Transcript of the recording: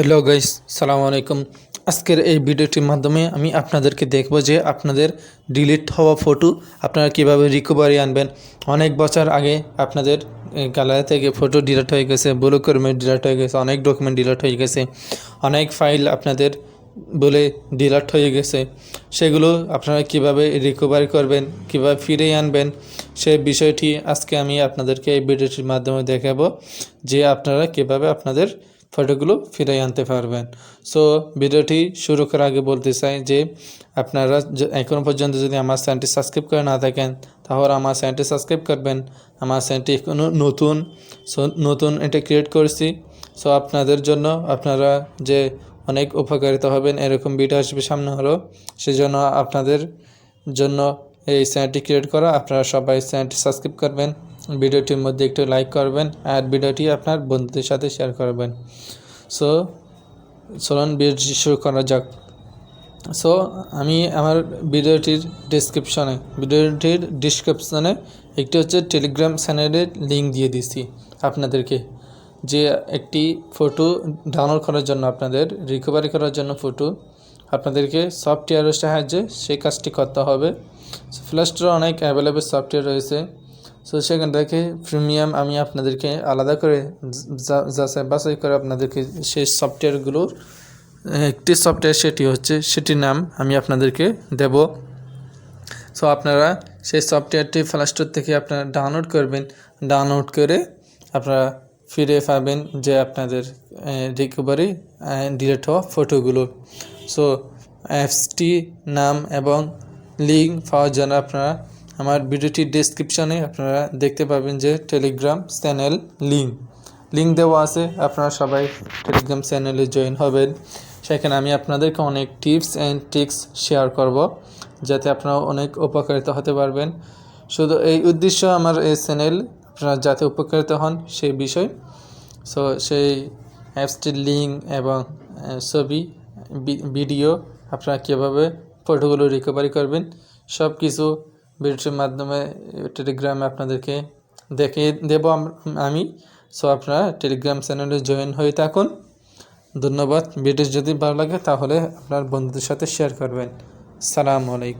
Hello guys সালাম আলাইকুম। আজকের এই ভিডিওটির মাধ্যমে আমি আপনাদেরকে দেখব যে আপনাদের ডিলিট হওয়া ফটো আপনারা কীভাবে রিকভারি আনবেন। অনেক বছর আগে আপনাদের গ্যালারি থেকে ফটো ডিলিট হয়ে গেছে ব্লু কর্মে ডিলিট হয়ে গেছে, অনেক ডকুমেন্ট ডিলিট হয়ে গেছে, অনেক ফাইল আপনাদের বলে ডিলিট হয়ে গেছে। সেগুলো আপনারা কীভাবে রিকভারি করবেন, কীভাবে ফিরে আনবেন সেই বিষয়টি আজকে আমি আপনাদেরকে এই ভিডিওটির মাধ্যমে দেখাবো যে আপনারা কীভাবে আপনাদের ফটোগুলো ফিরে আনতে পারবেন। সো ভিডিওটি শুরু করার আগে বলতে চাই যে, আপনারা য- এখনও পর্যন্ত যদি আমার চ্যানেলটি সাবস্ক্রাইব করে না থাকেন, তাহলে আমার চ্যানেলটি সাবস্ক্রাইব করবেন। আমার চ্যানেলটি এখনও নতুন সো নতুন এটা ক্রিয়েট করছি। সো আপনাদের জন্য আপনারা যে অনেক উপকারিতা হবেন এরকম ভিডিও আসবে সামনে হলো, সেজন্য আপনাদের জন্য এই চ্যানেলটি ক্রিয়েট করা, আপনারা সবাই চ্যানেলটি সাবস্ক্রাইব করবেন। ভিডিওটির মধ্যে একটু লাইক করবেন আর ভিডিওটি আপনার বন্ধুদের সাথে শেয়ার করবেন। সো চলুন ভিডিওটি শুরু করা যাক। সো আমি আমার ভিডিওটির ডিসক্রিপশনে ভিডিওটির ডিসক্রিপশনে একটি হচ্ছে টেলিগ্রাম চ্যানেলের লিঙ্ক দিয়ে দিচ্ছি আপনাদেরকে, যে একটি ফটো ডাউনলোড করার জন্য, আপনাদের রিকভারি করার জন্য ফটো আপনাদেরকে সফটওয়্যারের সাহায্যে সেই কাজটি করতে হবে। প্লে অনেক অ্যাভেলেবেল সফটওয়্যার রয়েছে। সো সেখান থেকে প্রিমিয়াম আমি আপনাদেরকে আলাদা করে যাচাই বাছাই করে আপনাদেরকে সেই সফটওয়্যারগুলোর একটি সফটওয়্যার সেটি হচ্ছে, সেটির নাম আমি আপনাদেরকে দেব। সো আপনারা সেই সফটওয়্যারটি প্লে স্টোর থেকে আপনারা ডাউনলোড করবেন। ডাউনলোড করে আপনারা ফিরে পাবেন যে আপনাদের রিকভারি ডিলেট হওয়া ফটোগুলো সো অ্যাপসটি নাম এবং লিঙ্ক পাওয়ার জন্য আপনারা আমার ভিডিওটির ডেসক্রিপশনে আপনারা দেখতে পাবেন যে টেলিগ্রাম চ্যানেল লিঙ্ক লিঙ্ক দেওয়া আছে, আপনারা সবাই টেলিগ্রাম চ্যানেলে জয়েন হবেন। সেখানে আমি আপনাদেরকে অনেক টিপস অ্যান্ড ট্রিক্স শেয়ার করব, যাতে আপনারা অনেক উপকারিত হতে পারবেন। শুধু এই উদ্দেশ্য আমার এই চ্যানেল আপনারা যাতে উপকারিত হন সেই বিষয়। সো সেই অ্যাপসটির লিঙ্ক এবং ছবি ভিডিও আপনারা কীভাবে ফটোগুলো রিকভারি করবেন সব কিছু ভিডিওটির মাধ্যমে টেলিগ্রামে আপনাদেরকে দেখে দেব আম- আমি। সো আপনারা টেলিগ্রাম চ্যানেলে জয়েন হয়ে থাকুন। ধন্যবাদ। ভিডিও যদি ভালো লাগে, তাহলে আপনার বন্ধুদের সাথে শেয়ার করবেন। সালাম আলাইকুম।